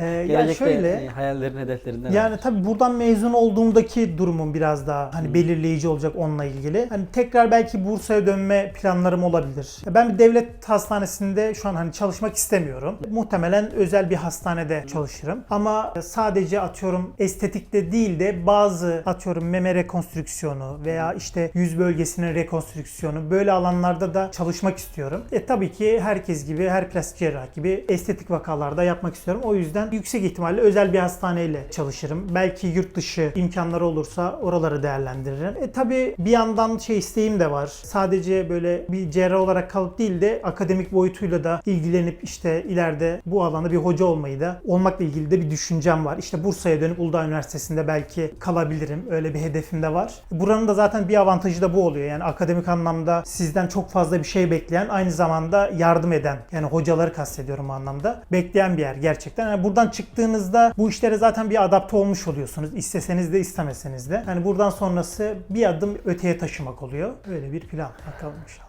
Ee, ya Gelecekte şöyle e, hayallerin, hedeflerin neler? Yani tabii buradan mezun olduğumdaki durumum biraz daha hani belirleyici olacak onunla ilgili. Hani tekrar belki Bursa'ya dönme planlarım olabilir. Ben bir devlet hastanesinde şu an hani çalışmak istemiyorum. Muhtemelen özel bir hastanede çalışırım. Ama sadece atıyorum estetikte değil de bazı atıyorum meme rekonstrüksiyonu veya işte yüz bölgesinin rekonstrüksiyonu böyle alanlarda da çalışmak istiyorum. E tabii ki herkes gibi her plastik cerrah gibi estetik vakalarda yapmak istiyorum. O yüzden yüksek ihtimalle özel bir hastaneyle çalışırım. Belki yurt dışı imkanları olursa oraları değerlendiririm. E tabii bir yandan şey isteğim de var. Sadece böyle bir cerrah olarak kalıp değil de akademik boyutuyla da ilgilenip işte ileride bu alanda bir hoca olmayı da olmakla ilgili de bir düşüncem var. İşte Bursa'ya dönüp Uludağ Üniversitesi'nde belki kalabilirim. Öyle bir hedefim de var. Buranın da zaten bir avantajı da bu oluyor. Yani akademik anlamda sizden çok fazla bir şey bekleyen aynı zamanda yardım eden yani hocaları kastediyorum bu anlamda. Bekleyen bir yer gerçekten. Yani buradan çıktığınızda bu işlere zaten bir adapte olmuş oluyorsunuz. İsteseniz de istemeseniz de. Yani buradan sonrası bir adım öteye taşımak oluyor. Öyle bir plan. Bakalım inşallah.